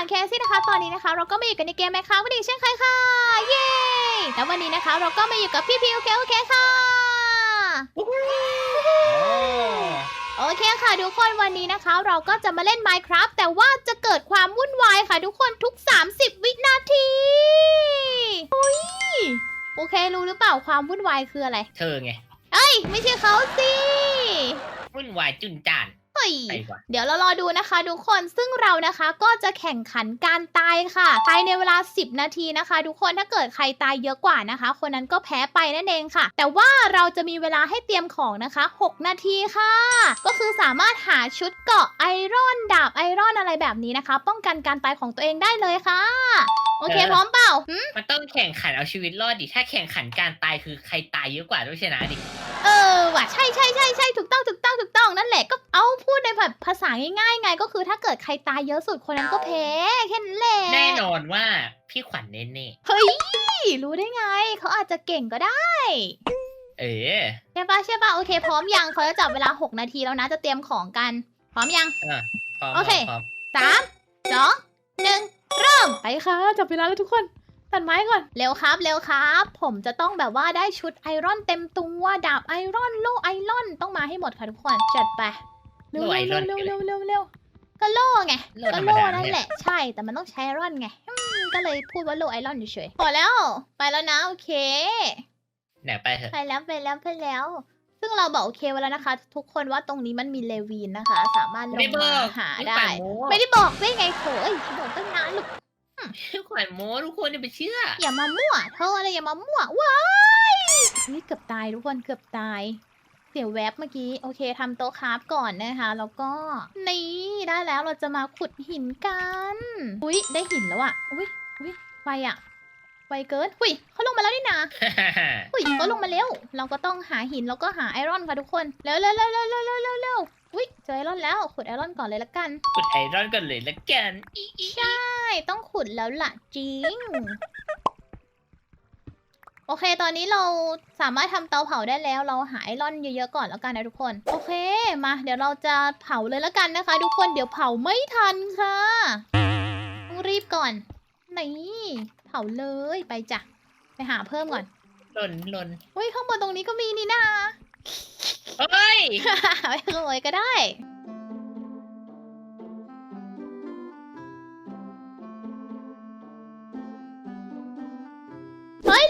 านแคซี่นะคะ ตอนนี้นะคะ เราก็มาอยู่กันในเกมแมคค้าวันนี้เช่นเคยค่ะ เย้แล้ววันนี้นะคะ เราก็มาอยู่กับพี่พีโอเคโอเคค่ะ โอเคค่ะทุกคนวันนี้นะคะ เราก็จะมาเล่น Minecraft แต่ว่าจะเกิดความวุ่นวายค่ะทุกคนทุก 30 วินาทีโอ้ยโอเครู้หรือเปล่าความวุ่นวายคืออะไร เธอไง เอ้ย ไม่ใช่เขาสิ วุ่นวายจุนจานเฮ้ ยไปกว่าเดี๋ยวเรารอดูนะคะทุกคนซึ่งเรานะคะก็จะแข่งขันการตายค่ะภายในเวลา 10 นาทีนะคะ ทุกคนถ้าเกิดใครตายเยอะกว่านะคะ คนนั้นก็แพ้ไปนั่นเองค่ะ แต่ว่าเราจะมีเวลาให้เตรียมของนะคะ 6 นาทีค่ะ ก็คือสามารถหาชุดเกราะไอรอน ดาบไอรอนอะไรแบบนี้นะคะ ป้องกันการตายของตัวเองได้เลยค่ะโอเค พร้อมเปล่าหึมันต้องแข่งขันเอาชีวิตรอดดิ ถ้าแข่งขันการตายคือใครตายเยอะกว่าต้องชนะดิ เออว่ะใช่ใช่ใช่ใช่ถูกต้องถูกต้องถูกต้องนั่นแหละก็เอาพูดในแบบภาษาง่ายๆไงก็คือถ้าเกิดใครตายเยอะสุดคนนั้นก็แพ้แค่นั้นแหละแน่นอนว่าพี่ขวัญเน่เฮ้ยรู้ได้ไง เขาอาจจะเก่งก็ได้ๆเออใช่ปะใช่ปะโอเค พร้อมยังเขาจะจับเวลา 6 นาทีแล้วนะจะเตรียมของกัน พร้อมยังอะพร้อมโอเคพร้อมสามสองหนึ่งเริ่มไปค่ะจับเวลาแล้วทุกคนตัดไม้ก่อนเร็วครับเร็วครับ ผมจะต้องแบบว่าได้ชุดไอรอนเต็มตัวดาบไอรอนโล่ไอรอนต้องมาให้หมดค่ะทุกคนจัดไป เร็วโล่ไอรเร็อวนเร็วคืออะไรเร็วเร็วเร็วก็โล่ไงโล่ก็ธรรมโล่ดานั่นเนี่ยแหละใช่แต่มันต้องใช้ไอรอนไงอืมก็เลยพูดว่าโล่ไอรอนเฉยๆพอแล้ว ไปแล้วนะโอเคไหนไปเถอะไปแล้วไปแล้วไปแล้ว ซึ่งเราบอกโอเคไว้แล้วนะคะ ทุกคนว่าตรงนี้มันมีเลวีนนะคะ สามารถลไม่งบมาอกหาพี่ได้ขวัญโม้ไม่ได้บอกได้ไงโถเอ้ยบอกตั้งนานลูกพี่ขวัญโม้ทุกคนจะไปเชื่อ อย่ามามั่วเธออะไรอย่ามามั่วว้ายนี่เกือบตายทุกคนเกือบตาย เดี๋ยวแว็บเมื่อกี้ โอเคทำโต๊ะคราฟก่อนนะคะ แล้วก็ นี่ได้แล้วเราจะมาขุดหินกัน อุ้ยได้หินแล้วอะอุ้ยอุ้ยไฟอะไฟเกินอุ้ยเขาลงมาแล้วนี่นาอุ้ยเขาลงมาเร็วเราก็ต้องหาหินแล้วก็หาไอรอนค่ะทุกคนเร็วเร็วเร็วเร็วเร็วเร็วเร็วอุ้ยเจอไอรอนแล้วขุดไอรอนก่อนเลยละกันขุดไอรอนก่อนเลยละกันใช่ต้องขุดแล้วล่ะจริง โอเค ตอนนี้เราสามารถทำเตาเผาได้แล้ว เราหาไอรอนเยอะๆก่อนแล้วกันนะทุกคน โอเค มา เดี๋ยวเราจะเผาเลยละกันนะคะ ทุกคน เดี๋ยวเผาไม่ทันค่ะต้องรีบก่อน นี่เผาเลยไปจ้ะ ไปหาเพิ่มก่อน หล่นหล่นเฮ้ยข้างบนตรงนี้ก็มีนี่นาเฮ้ยไม่ขโมยก็ได้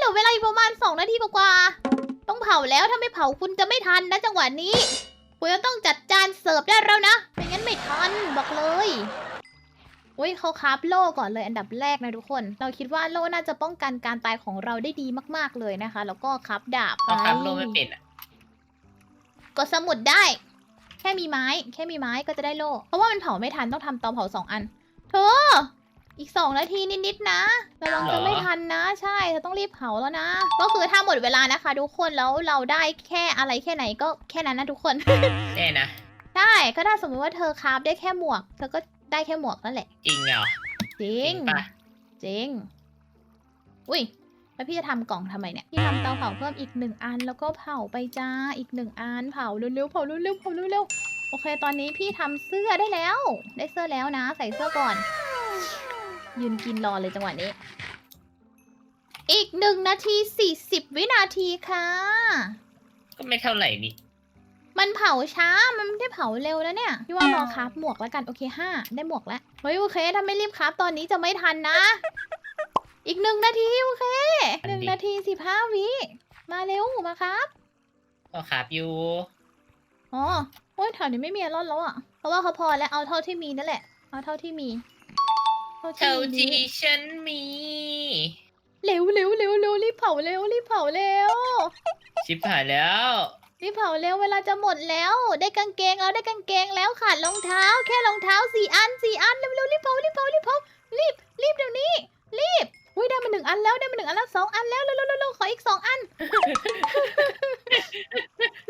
เฮ้ยเหลือเวลาอีกประมาณ 2 นาทีกว่าๆต้องเผาแล้วถ้าไม่เผาคุณจะไม่ทันนะจังหวะนี้คุณจะต้องจัดจานเสิร์ฟได้แล้วนะไม่งั้นไม่ทันบอกเลยอุ้ยเขาคราฟโล่ก่อนเลยอันดับแรกนะทุกคน เราคิดว่าโล่น่าจะป้องกันการตายของเราได้ดีมาก ๆเลยนะคะ แล้วก็คราฟดาบเอาครับไปโลไม่เป็นอะกดสมุดได้ แค่มีไม้ แค่มีไม้ก็จะได้โล่เพราะว่ามันเผาไม่ทันต้องทำเตาเผาสองอันเธอ อีกสองนาทีนิดๆนะระวังจะไม่ทันนะ ใช่เธอต้องรีบเผาแล้วนะ ก็คือถ้าหมดเวลานะคะ ทุกคนแล้วเราได้แค่อะไรแค่ไหนก็แค่นั้นนะทุกคน แน่นะ ได้ก็ถ้าสมมติว่าเธอคราฟได้แค่หมวกเธอก็ได้แค่หมวกนั่นแหละ จริงเหรอจริงปะจริง อุ้ยแล้วพี่จะทำกล่องทำไมเนี่ย พี่ทำเตาเผาเพิ่มอีกหนึ่งอัน แล้วก็เผาไปจ้า อีกหนึ่งอัน เผาเร็วๆ เผาเร็วๆ เผาเร็วๆ โอเค ตอนนี้พี่ทำเสื้อได้แล้ว ได้เสื้อแล้วนะ ใส่เสื้อก่อน ยืนกินรอเลยจังหวะนี้ อีกหนึ่งนาทีสี่สิบวินาทีค่ะ ก็ไม่เท่าไหร่นี่ มันเผาช้า มันไม่ได้เผาเร็วแล้วเนี่ยพี่ว่ารอคราฟหมวกแล้วกัน โอเคห้าได้หมวกแล้ว เฮ้ยโอเค ถ้าไม่รีบคราฟตอนนี้จะไม่ทันนะ อีกหนึ่งนาทีโอเคหนึ่งนาทีสิบห้าวิ มาเร็วมาครับก็ครับอยู่อ๋อโอ้ยแถวนี้ไม่มีไอรอนแล้วอะ เพราะว่าเขาพอแล้วเอาเท่าที่มีนั่นแหละ เอาเท่าที่มี เท่าเท่าที่มีที่ฉันมี เร็วเร็วเร็วเร็วรีบเผาเร็วรีบเผาเร็วชิบหายแล้ว รีบเผาเร็วเวลาจะหมดแล้ว ได้กางเกงแล้วได้กางเกงแล้วขาดรองเท้า แค่รองเท้าสี่อันสี่อันเร็วเร็วรีบเผารีบเผารีบเผารีบรีบเดี๋ยวนี้ รีบอุ้ยได้มาหนึ่งอันแล้วได้มาหนึ่งอันแล้วสองอันแล้วเร็วเร็วเร็วเร็วขออีกสองอัน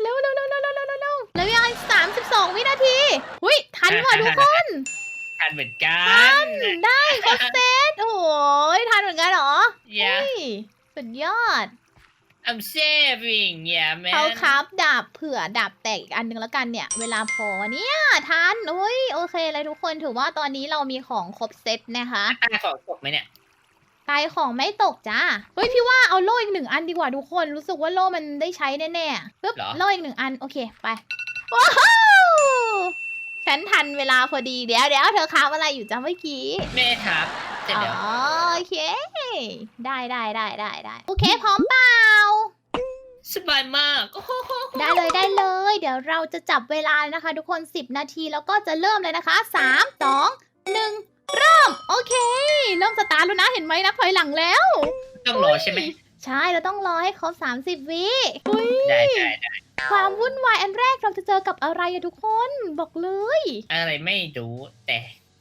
เร็วเร็วเร็วเร็วเร็วเร็วเร็วเร็วแล้วยังอีกสามสิบสองวินาทีอุ้ยทันค่ะทุกคนทัน เหมือนกัทันนได้ครบเซตโอ้ยทันเหมือนกันเหรออย่าเฮ้ยสุดยอด I'm saving yeah man เขาครับดาบเผื่อดาบแตกอีกอันหนึงแล้วกันเนี่ย เวลาพอเนี่ยทันโอ้ยโอเคเลยทุกคนถือว่าตอนนี้เรามีของครบเซตนะคะตายของตกไหมเนี่ยตายของไม่ตกจ้าเฮ้ยพี่ว่าเอาโล่อีกหนึ่งอันดีกว่าทุกคนรู้สึกว่าโล่มันได้ใช้แน่ๆปึ๊บเหรอ โล่อีกหนึ่งอันโอเคไปว้าว ฉันทันเวลาพอดีเดี๋ยวเดี๋ยวเธอค้าอะไรอยู่จ้าเมื่อกี้แม่ครับเสร็จอ๋อแล้วโอเค ได้ได้ได้ได้ได้โอเคพร้อมเปล่า สบายมากโอ้โหได้เลยได้เลย เดี๋ยวเราจะจับเวลานะคะ ทุกคน 10 นาทีแล้วก็จะเริ่มเลยนะคะ 3 2 1 เริ่ม โอเค เริ่มสตาร์ทแล้วนะ เห็นไหมนะถอยหลังแล้ว ต้องรอใช่ไหม ใช่เราต้องรอให้ครบ 30 วิอุ๊ยได้ได้ได้ความวุ่นวายอันแรกเราจะเจอกับอะไรอะทุกคนบอกเลย อะไรไม่รู้แต่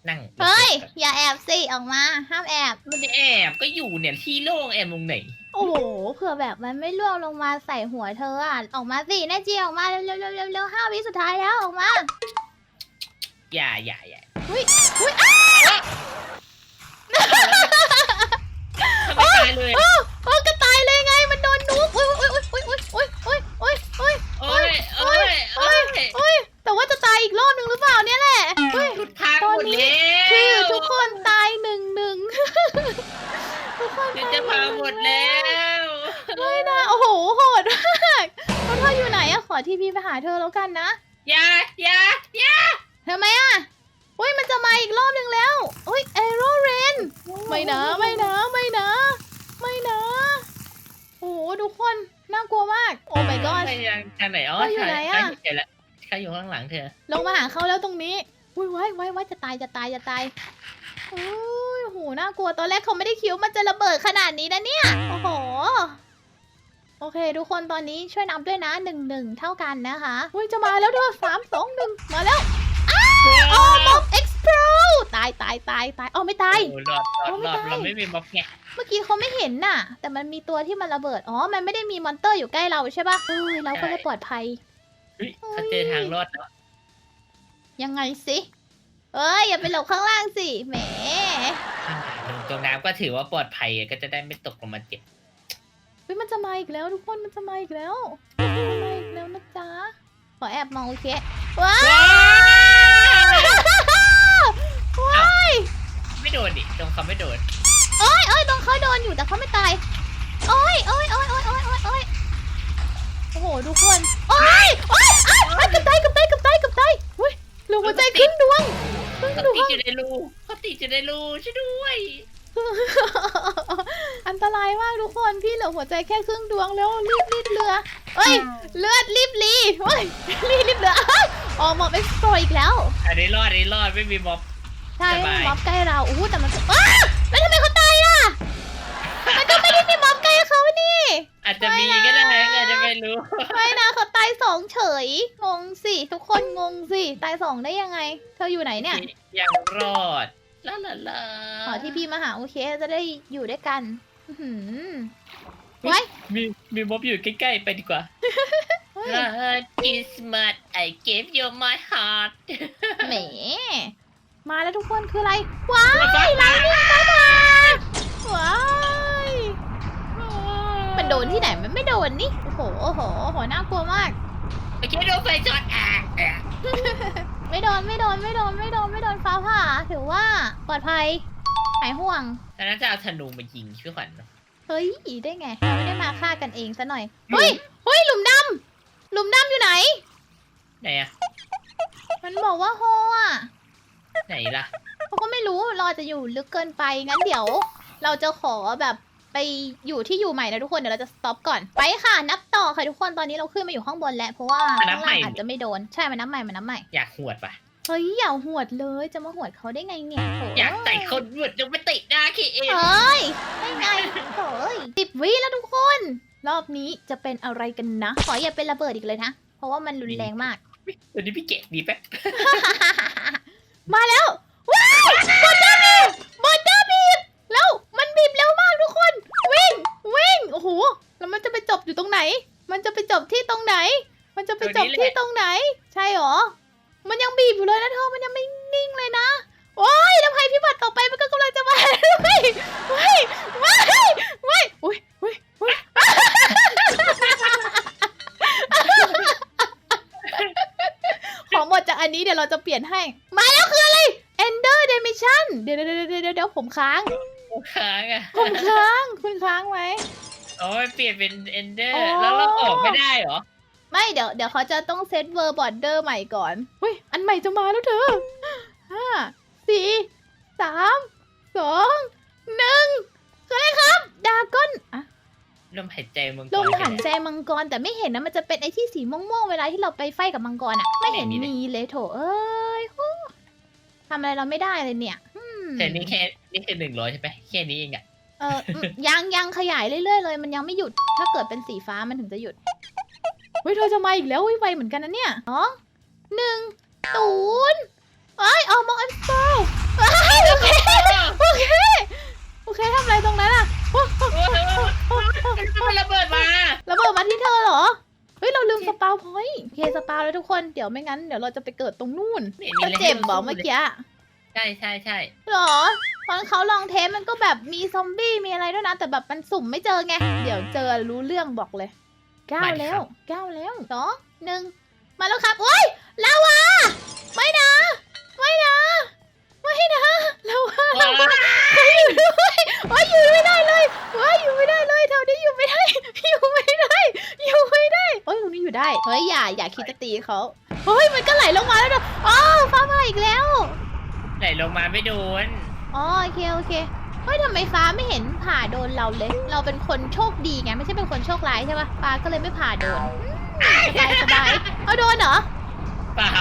นั่งเฮ้ย อย่าแอบสิออกมา ห้ามแอบ มันจะแอบก็อยู่เนี่ยที่โล่งแอบตรงไหน โอ้โหเผื่อแบบมันไม่ล่วงลงมาใส่หัวเธออะออกมาสิแน่จีออกมาเร็วเร็วเร็วเร็วเร็วห้าวิสุดท้ายแล้วออกมาอย่าอย่าอย่าอุ้ยอุ้ยอ้าทำไมตายเลยโอ้กระต่ายเลยไง มันโดนนุบอุ้ยอุ้ยอุ้ยอุ้ยอุ้ยอุ้ยอุ้ยอุ้ ยอุ้ยโอ้ยโอ้ยโอ้ยอุ้ยแต่ว่าจะตายอีกรอบหนึ่งหรือเปล่าเนี่ยแหละเฮ้ย ทุดพังตอนหมดนี้แล้วคือทุกคนตายหนึ่งหนึ่งทุกคนเดี๋ยวจะพังหมดแล้วไม่นะโอ้โหโหดมากแล้วเธออยู่ไหนอะขอทีพีไปหาเธอแล้วกันนะอย่าอย่าอย่าทำไมอะอุ้ยมันจะมาอีกรอบหนึ่งแล้วอุ้ยเอโรเรนไม่นะไม่นะไม่นะไม่นะโอ้โหทุกคน น่ากลัวมาก โอ้ my god ไปยังทางไหนอ๋อเขาอยู่ไหนอะใช่ใช่แล้วเขาอยู่ข้างหลังเธอลงมาหาเขาแล้วตรงนี้อุ้ยไว้ไว้ไว้จะตายจะตายจะตายโอ้ยโหน่ากลัวตอนแรกเขาไม่ได้คิดวามันจะระเบิดขนาดนี้นะเนี่ยโอ้โหโอเค ทุกคนตอนนี้ช่วยนับด้วยนะหนึ่งหนึ่งเท่ากันนะคะอุ้ยจะมาแล้วเด้อสามสองหนึ่งมาแล้วอ๋อม็อบเอ็กซ์โพตายตายตายตายอ๋อไม่ตาย โอ้รอดรอดโอ้ไม่รอดตายเราไม่มีบล็อกไงเมื่อกี้เขาไม่เห็นน่ะ แต่มันมีตัวที่มันระเบิด อ๋อ มันไม่ได้มีมอนเตอร์อยู่ใกล้เราใช่ปะเฮ้ยเราก็เลยปลอดภัย เฮ้ยเขาเจอทางรอดแล้วยังไงสิ เอ้ยอย่าไปหลบข้างล่างสิ แหม อ่าลงตรงน้ำก็ถือว่าปลอดภัยก็จะได้ไม่ตกลงมาเจ็บ เฮ้ยมันจะมาอีกแล้วทุกคนมันจะมาอีกแล้วมันจะมาอีกแล้วนะจ๊ะ ขอแอบมองโอเคว้าวว้ายไม่โดนดิตรงเขาไม่โดน เขาโดนอยู่แต่เขาไม่ตาย โอ้ยโอ้ยโอ้ยโอ้ยโอ้ยโอ้ยโอ้ยโอ้โหทุกคน โอ้ยโอ้ยอ้ายอ้ายเกับตายเกับตายเกับตายเกับตายเฮ้ยเหลือหัวใจครึ่งดวงครึ่งเขาดวติดง อยู่ในรูเขาติดอยู่ในรูช่วยด้วย อันตรายมากทุกคนพี่เหลือหัวใจแค่ครึ่งดวงแล้วรีบรีบเรือเอ้ยเลือดรีบรีเฮ้ยรีบรีบเรือเอ้ยออกมาเอ็กซ์โปรอีกแล้ว อันนี้รอดอันนี้รอดไม่มีม็อบ ใช่สบายมีม็อบใกล้เราอู้แต่มันอ้าแล้วทำไมเขาตายอะมัน ก็ไม่ได้มีม็อบใกล้เขานี่ อาจจะมีก็ได้อาจจะไม่รู้ ไม่นะเขาตายสองเฉย งงสิ ทุกคนงงสิ ตายสองได้ยังไง เธออยู่ไหนเนี่ยยังรอดลาลาลาขอที่พี่มาหาโอเคจะได้อยู่ด้วยกันอื้อหือไว้มีมีม็อบอยู่ใกล้ๆไปดีกว่าเฮ้ย Heart is smart I gave you my heart แหม มาแล้วทุกคนคืออะไร ว้ายไลนิ่งฟ้าผ่ โดนที่ไหนมันไม่โดนนี่ โอ้โห โอ้โหโอ้โหน่ากลัวมากโอเคโดนไฟช็อตอะอะไม่โดน ไม่โดน ไม่โดน ไม่โดน ไม่โดนฟ้าผ่า ถือว่าปลอดภัย หายห่วง ตอนนั้นจะเอาธนูมายิงช่วยขวัญเฮ้ย ได้ไงเราไม่ได้มาฆ่ากันเองซะหน่อย เฮ้ย เฮ้ย หลุมดำหลุมดำอยู่ไหน ไหนอะมันบอกว่าโฮอะไหนล่ะ เขาก็ไม่รู้เราอาจจะอยู่ลึกเกินไป งั้นเดี๋ยว เราจะขอแบบ ไปอยู่ที่อยู่ใหม่นะทุกคนเดี๋ยวเราจะสต็อปก่อนไปค่ะ นับต่อค่ะทุกคนตอนนี้เราขึ้นมาอยู่ข้างบนแล้ว เพราะว่าอะนัข้าบงใหม่ล่างอาจจะไม่โดนใช่มันนับใหม่มันนับใหม่อยากหวดปะเฮ้ยอย่าหวดเลยจะมาหวดเขาได้ไงเนี่ยโถ่อยากใส่คนหวดจะไม่ติดหน้าคีเอ็มเฮ้ยได้ไงโถ่เอ้ยสิบวิแล้วทุกคน รอบนี้จะเป็นอะไรกันนะขออย่าเป็นระเบิดอีกเลยนะเพราะว่ามันรุนแรงมากวันนี้พี่เกะดีแป๊บมาแล้วว้าว โอ้โหแล้วมันจะไปจบอยู่ตรงไหน มันจะไปจบที่ตรงไหน มันจะไปจบที่ตรงไหน ใช่หรอ มันยังบีบอยู่เลยนะเธอมันยังไม่นิ่งเลยนะ โอ้ยแล้วภัยพิบัติต่อไปมันก็กำลังจะมาเฮ้ยเฮ้ยเฮ้ยเฮ้ยอุ้ยอุ้ยอุ้ยของหมดจากอันนี้เดี๋ยวเราจะเปลี่ยนให้ มาแล้วคืออะไร Ender Dimension เดี๋ยวเดี๋ยวเดี๋ยวผมค้าง ผมค้างอะผมค้าง คุณค้างไหม อ๋อมันเปลี่ยนเป็นเอนเดออ๋ร์อแล้วเราออกไม่ได้เหรอ ไม่เดี๋ยวเดี๋ยวเขาจะต้องเซตเวอร์บอร์เดอร์ใหม่ก่อนเฮ้ยอันใหม่จะมาแล้วเธอห้าสี่สามสองหนึ่งคืออะไรครับ ดากอนอะลมหายใจมึงลมหันใจมังกรแต่ไม่เห็นนะมันจะเป็นไอที่สีม่วงๆเวลาที่เราไปไฟกับมังกรอะไม่เห็นมีเลยโถเอ้ยฮู้ทำอะไรเราไม่ได้เลยเนี่ยอืมแต่นี่แค่นี่คือหนึ่งร้อยใช่ไหมแค่นี้เองอะ เอออืมยังยังขยายเรื่อยๆเลย มันยังไม่หยุด ถ้าเกิดเป็นสีฟ้ามันถึงจะหยุด เฮ้ยเธอจะมาอีกแล้วเฮ้ยไวเหมือนกันนะเนี่ยสองหนึ่งศูนย์เอ้ยออกมองอันสโตร์โอเคโอเคโอเคทำอะไรตรงนั้นอะโอ้โห มันระเบิดมา ระเบิดมาที่เธอเหรอ เฮ้ย เราลืมสปาวพอยต์โอเคสปาวแล้วทุกคน เดี๋ยวไม่งั้น เดี๋ยวเราจะไปเกิดตรงนู่นไม่ก็มีะไรเจ็บให้บอกราเมื่อสู้ลยกี้ ใช่ใช่ใช่หรอ ตอนเขาลองเทสมันก็แบบมีซอมบี้มีอะไรด้วยนะ แต่แบบมันสุ่มไม่เจอไง เดี๋ยวเจอรู้เรื่องบอกเลยเก้าแล้วเก้าแล้วสองหนึ่งมาแล้วครับโอ้ยลาวาไม่นะ ไม่นะ ไม่นะลาวาลาวาเฮ้ยอยู่ด้วยโอ้ยอยู่ไม่ได้เลยโอ้ยอยู่ไม่ได้เลยแถวนี้อยู่ไม่ได้อยู่ไม่ได้อยู่ไม่ได้โอ้ยตรงนี้อยู่ได้เฮ้ยอย่าอย่าคิดจะตีเขาเฮ้ยมันก็ไหลลงมาแล้วนะอ้าวฟ้ามาอีกแล้ว ไหลลงมาไม่โดน อ๋อโอเคโอเคเฮ้ยทำไมฟ้าไม่เห็นผ่าโดนเราเลย เราเป็นคนโชคดีไงไม่ใช่เป็นคนโชคร้ายใช่ปะฟ้าก็เลยไม่ผ่าโดนอืมสบายสบายเอาโดนเหรอ เปล่า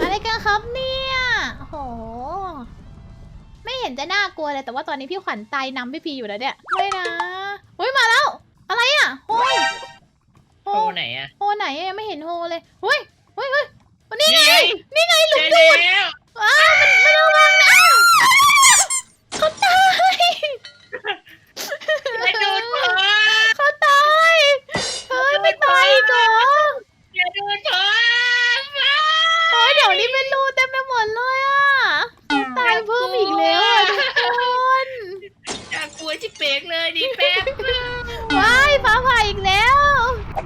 อะไรกันครับเนี่ยโห ไม่เห็นจะน่ากลัวเลยแต่ว่าตอนนี้พี่ขวัญตายนำพี่พีอยู่แล้วเนี่ย ไม่นะเฮ้ยมาแล้ว อะไรอะ โฮโฮโตไหนอะโฮไหนอะยังไม่เห็นโฮเลยเฮ้ยเฮ้ยเฮ้ยนี่ไง นี่ไงนี่ไงหลุเจมอดูดแล้วอ้าวมันมัน ระวังนะเขาตายอย่าดูดผมเขาตายเฮ้ยไม่ตายอีกเหรออย่าดูดผมเฮ้ยเดี๋ยวนี้เป็นรูเต็มไปหมดเลยอะตายเพิ่มอีกแล้วอะทุกคนน่ากลัวชิเป๊กเลยดิแป๊บว้ายฟ้าผ่าอีกแล้ว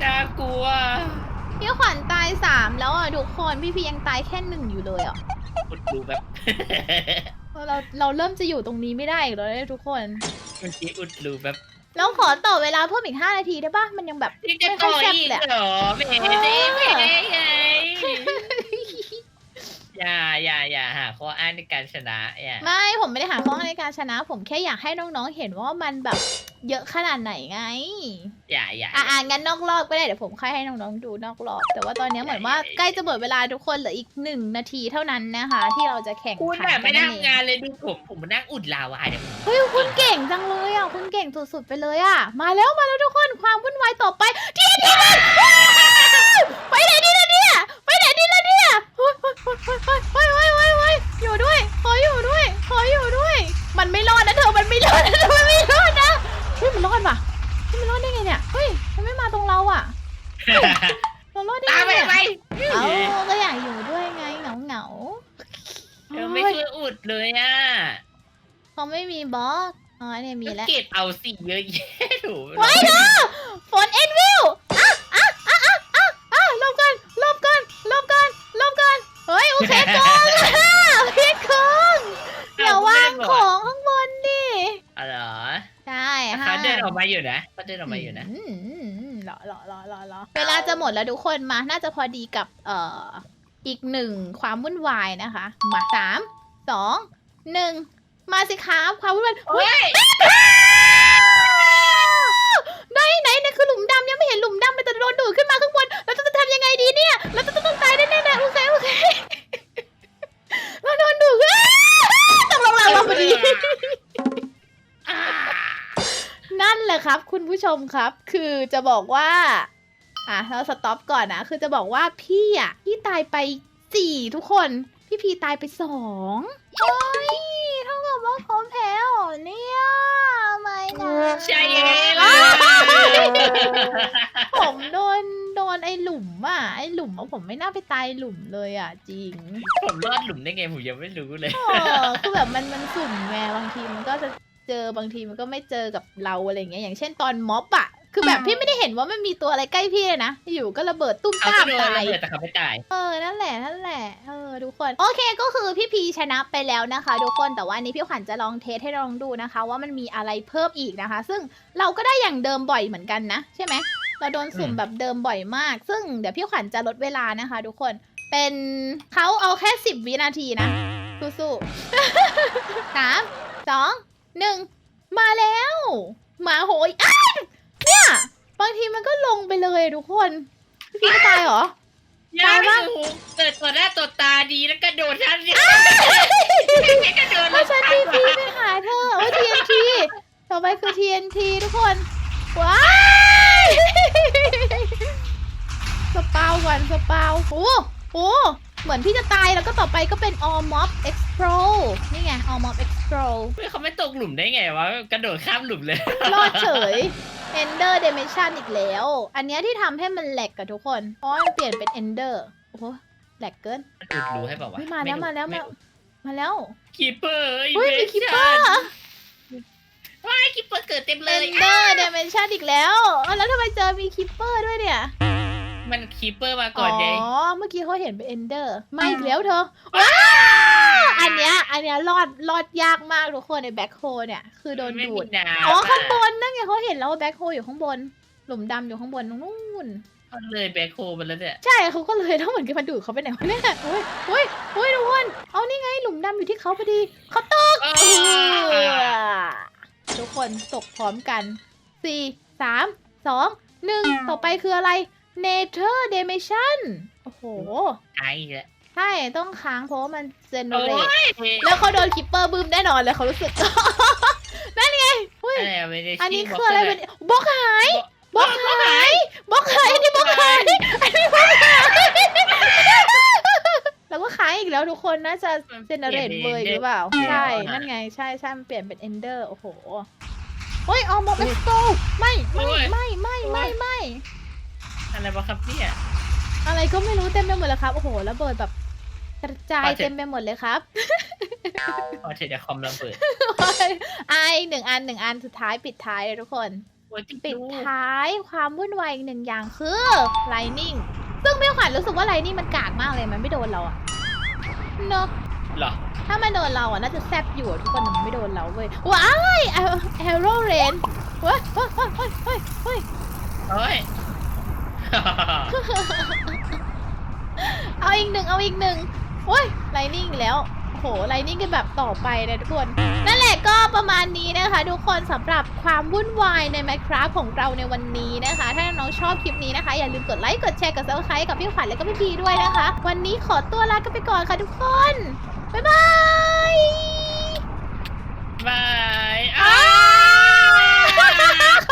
น่ากลัว พี่ขวัญตายสามแล้วอะทุกคนพี่พียังตายแค่หนึ่งอยู่เลยอะ อุดดูแบบเราเราเริ่มจะอยู่ตรงนี้ไม่ได้อีกแล้วเนี่ยทุกคน เมื่อกี้อุดรูแบบแล้วขอต่อเวลาเพิ่มอีกห้านาทีได้ปะมันยังแบบ ยังจะต่ออีกเหรอแหม่ได้แหม่ไง อย่าอย่าอย่าหาข้ออ้างในการชนะอย่าไม่ผมไม่ได้หาข้ออ้างในการชนะ ผมแค่อยากให้น้องๆเห็นว่ามันแบบเยอะขนาดไหนไง อย่าอย่าอะอะงั้นนอกรอบก็ได้เดี๋ยวผมค่อยให้น้องๆดูนอกรอบ แต่ว่าตอนนี้เหมือนว่าใกล้จะหมดเวลาทุกคนเหลืออีกหนึ่งนาทีเท่านั้นนะคะ ที่เราจะแข่งคุณขันแบบกัไม่นได้นั่นเองทำงานเลยดูผมผมมานั่งอุดลาวาเนี่ยเฮ้ยคุณเก่งจังเลยอะคุณเก่งสุดๆไปเลยอะ มาแล้วมาแล้วทุกคนความวุ่นวายต่อไปที่นี่มันไปไหนดีล่ะเนี่ยไปไหนดีล่ะเนี่ยเฮ้ยเฮ้ยเฮ้ยเฮ้ยเฮ้ยเฮ้ยอยู่ด้วยขออยู่ด้วยขออยู่ด้วย มันไม่รอดนะเธอมันไม่รอดนะเธอมันไม่รอดนะเฮ้ยมันรอดว่ะเฮ้ยมันรอดได้ไงเนี่ยเฮ้ยมันไม่มาตรงเราอะเรารอดได้ตามไงไปเนี่ยทำไมเอาก็อยากอยู่ด้วยไงเหงาเหงาเออไม่ช่วยอุดเลยอะเขาไม่มีบล็อกอ๋อเนี่ยมีแล้วเก็บเอาสิเยอะแยะถูไว้เถอะฝนเอ็นวิว ออกมาอยู่นะก็เดินออกมาอยู่นะหล่อหล่อหล่อหล่อหล่อเวลาจะหมดแล้วทุกคนมา น่าจะพอดีกับเอ่ออีกหนึ่งความวุ่นวายนะคะ มาสามสองหนึ่งมาสิครับความวุ่นวายเฮ้ย ครับคุณผู้ชมครับ คือจะบอกว่า อะเราสต็อปก่อนนะ คือจะบอกว่าพี่อะพี่ตายไปสี่ทุกคน พี่พีตายไปสองเฮ้ยเท่ากับว่าเขาแพ้เหรอเนี่ยไม่นะใช่เองผมโดนโดนไอ้หลุมอะไอ้หลุมอะผมไม่น่าไปตายหลุมเลยอะ จริงผมรอดหลุมได้ไงผมยังไม่รู้เลย เออคือแบบมันมันสุ่มไงบางทีมันก็จะ เจอบางทีมันก็ไม่เจอกับเราอะไรอย่างเงี้ยอย่างเช่นตอนม็อบอะคือแบบพี่ไม่ได้เห็นว่ามันมีตัวอะไรใกล้พี่เลยนะอยู่ก็ระเบิดตุ้มเขาตาก็มโดนตาระยเบิดแต่เขาไม่ตาย เออ นั่นแหละ นั่นแหละ เออ ทุกคน โอเค ก็คือพี่พีชนะไปแล้วนะคะ ทุกคน แต่ว่าอันนี้พี่ขวัญจะลองเทสให้ลองดูนะคะ ว่ามันมีอะไรเพิ่มอีกนะคะ ซึ่งเราก็ได้อย่างเดิมบ่อยเหมือนกันนะ ใช่ไหม เราโดนสุ่มอืม แบบเดิมบ่อยมาก ซึ่งเดี๋ยวพี่ขวัญจะลดเวลานะคะ ทุกคน เป็นเขาเอาแค่สิบวินาทีนะ สู้ๆ สามสอง หนึ่งมาแล้วมาโหยอ้าวเนี่ยบางทีมันก็ลงไปเลยทุกคนพี่พีไม่ตายเหรอยาตายไม่ปะถูกเกิดตัวหน้าตัวตาดีแล้วกระโดดทันเนี่ยกระโดดเพราะฉันทีพีไปหาเธอโอ้ย TNT ต่อไปคือ TNT ทุกคน ว้ายสปาวก่อนสปาวโอ้โห เหมือนพี่จะตายแล้วก็ต่อไปก็เป็น All Mob Explode นี่ไง All Mob Explode เฮ้ยเขาไม่ตกหลุมได้ไงวะกระโดดข้ามหลุมเลย รอดเฉย Ender Dimension อีกแล้ว อันเนี้ยที่ทำให้มันแหลกกับทุกคนเพราะว่ามันเปลี่ยนเป็น Ender โอ้โหแหลกเกินอุดรู้ให้เปล่าวะเฮ้ยมาแล้วมาแล้วมาแล้วมาแล้วคีเปอร์เฮ้ยมีคิปเปอร์ว้ายคีเปอร์เกิดเต็มเลย Ender Dimension อีกแล้วเอ้าแล้วทำไมเจอมีคิปเปอร์ด้วยเนี่ย มันคีเปอร์มาอ๋ก่อนไงอเมื่อกี้เขาเห็นเป็น Ender มาอีกแล้วเธอ ว้าวอันเนี้ย อันเนี้ยรอด รอดยากมากทุกคนในแบ็คโฮเนี่ย คือโดนไม่ดูมีดน้ำอ๋อ ข้างบอะนนั่นไงเขาเห็นแล้วว่าแบ็คโฮอยู่ข้างบน หลุมดำอยู่ข้างบนตรงนู้นเขาเลยแบคโฮไปแล้วเนี่ย ใช่เขาก็เลยต้องเหมือนกับมาดูดเขาไปไหนวะเนี่ยโอ้ยโอ้ยโอ้ยทุกคน เอานี่ไงหลุมดำอยู่ที่เขาพอดี เขาตกเอเอออทุกคนตกพร้อมกันสี่สามสองหนึ่งต่อไปคืออะไร Nature Dimension โอ้โห ไอ้เละใช่ ต้องค้างเพราะว่ามันโอ้ generate ยแล้วเขาโดนคิปเปอร์บึ้มแน่นอนเลยเขารู้สึก นั่นไงเฮ้ยอะไรอะไม่ได้อันนี้ชื่คืออะไรเป็นบล็อกหายบบล็ออกกหายบล็อกหายอันนี้บล็อกหายอันนี้บล็อกหายแล้วก็ขายอีกแล้วทุกคนน่าจะเจเนเรตเบอร์หรือเปล่า ใช่ นั่นไง ใช่ใช่มันเปลี่ยนเป็นเอนเดอร์ โอ้โหเฮ้ยออมอเอ็กโตไม่ ไม่ ไม่ ไม่ ไม่ ไม่ อะไรวะครับเนี่ยอะไรก็ไม่รู้เต็มไปหมดเลยครับ โอ้โหระเบิดแบบกระจายเอาเถอะเต็มไปหมดเลยครับพอเทเดคอมระเบิดไอหนึ่งอันหนึ่งอันสุดท้ายปิดท้ายเลยทุกคนโอ้ยจิ๊บปิดดูท้ายความวุ่นวายอีกหนึ่งอย่างคือ Lightning ซึ่งพี่ขวัญรู้สึกว่า Lightning มันกากมากเลยมันไม่โดนเราอะเนอะเหรอถ้ามันโดนเราอะน่าจะแซบอยู่อะทุกคนแต่มันไม่โดนเราเว้ยว้าย Arrow Rain เฮ้ยเฮ้ยเฮ้ยเฮ้ยเฮ้ยเฮ้ย เอาอีกหนึ่งเอาอีกหนึ่งโอ้ยไลนิ่งแล้วโหไลนิ่งกันแบบต่อไปนะทุกคน นั่นแหละก็ประมาณนี้นะคะ ทุกคนสำหรับความวุ่นวายใน Minecraft ของเราในวันนี้นะคะ ถ้าน้องชอบคลิปนี้นะคะ อย่าลืมกดไลค์กดแชร์กดซับสไครต์กับพี่ขวัญและก็พี่พีด้วยนะคะ วันนี้ขอตัวลากันไปก่อนค่ะทุกคน บ๊ายบายบายอ้า